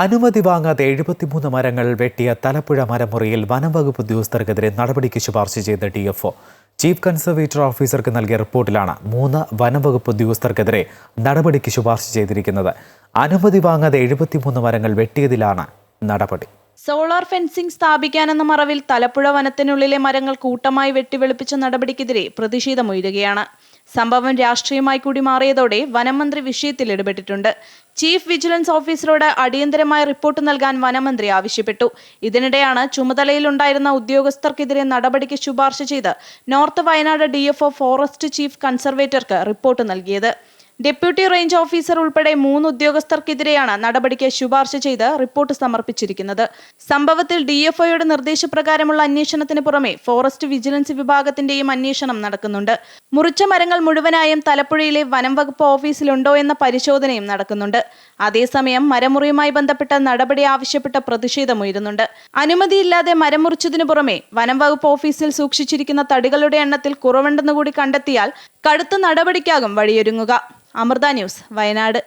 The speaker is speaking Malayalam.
അനുമതി വാങ്ങാതെ എഴുപത്തിമൂന്ന് മരങ്ങൾ വെട്ടിയ തലപ്പുഴ മരമുറിയിൽ വനം വകുപ്പ് ഉദ്യോഗസ്ഥർക്കെതിരെ നടപടിക്ക് ശുപാർശ ചെയ്ത ഡി എഫ് ചീഫ് കൺസർവേറ്റർ ഓഫീസർക്ക് നൽകിയ റിപ്പോർട്ടിലാണ് മൂന്ന് വനംവകുപ്പ് ഉദ്യോഗസ്ഥർക്കെതിരെ നടപടിക്ക് ശുപാർശ ചെയ്തിരിക്കുന്നത്. അനുമതി വാങ്ങാതെ എഴുപത്തിമൂന്ന് മരങ്ങൾ വെട്ടിയതിലാണ് നടപടി. സോളാർ ഫെൻസിംഗ് സ്ഥാപിക്കാനെന്ന മറവിൽ തലപ്പുഴ വനത്തിനുള്ളിലെ മരങ്ങൾ കൂട്ടമായി വെട്ടിവെളുപ്പിച്ച നടപടിക്കെതിരെ പ്രതിഷേധമുയരുകയാണ് സംഭവം രാഷ്ട്രീയമായി കൂടി മാറിയതോടെ വനമന്ത്രി വിഷയത്തിൽ ഇടപെട്ടിട്ടുണ്ട്. ചീഫ് വിജിലൻസ് ഓഫീസറോട് അടിയന്തരമായ റിപ്പോർട്ട് നൽകാൻ വനമന്ത്രി ആവശ്യപ്പെട്ടു. ഇതിനിടെയാണ് ചുമതലയിലുണ്ടായിരുന്ന ഉദ്യോഗസ്ഥർക്കെതിരെ നടപടിക്ക് ശുപാർശ ചെയ്ത് north Wayanad DFO forest chief കൺസർവേറ്റർക്ക് report നൽകിയത്. ഡെപ്യൂട്ടി റേഞ്ച് ഓഫീസർ ഉൾപ്പെടെ മൂന്ന് ഉദ്യോഗസ്ഥർക്കെതിരെയാണ് നടപടിക്ക് ശുപാർശ ചെയ്ത് റിപ്പോർട്ട് സമർപ്പിച്ചിരിക്കുന്നത്. സംഭവത്തിൽ ഡിഎഫ്ഒയുടെ നിർദ്ദേശപ്രകാരമുള്ള അന്വേഷണത്തിന് പുറമെ ഫോറസ്റ്റ് വിജിലൻസ് വിഭാഗത്തിന്റെയും അന്വേഷണം നടക്കുന്നുണ്ട്. മുറിച്ച മരങ്ങൾ മുഴുവനായും തലപ്പുഴയിലെ വനം വകുപ്പ് ഓഫീസിലുണ്ടോ എന്ന പരിശോധനയും നടക്കുന്നുണ്ട്. അതേസമയം മരമുറിയുമായി ബന്ധപ്പെട്ട നടപടി ആവശ്യപ്പെട്ട പ്രതിഷേധമുയരുന്നുണ്ട് അനുമതിയില്ലാതെ മരം മുറിച്ചതിനു പുറമെ വനം വകുപ്പ് ഓഫീസിൽ സൂക്ഷിച്ചിരിക്കുന്ന തടികളുടെ എണ്ണത്തിൽ കുറവുണ്ടെന്ന് കൂടി കണ്ടെത്തിയാൽ കടുത്ത നടപടിക്കാകും വഴിയൊരുങ്ങുക. അമൃത ന്യൂസ് വയനാട്.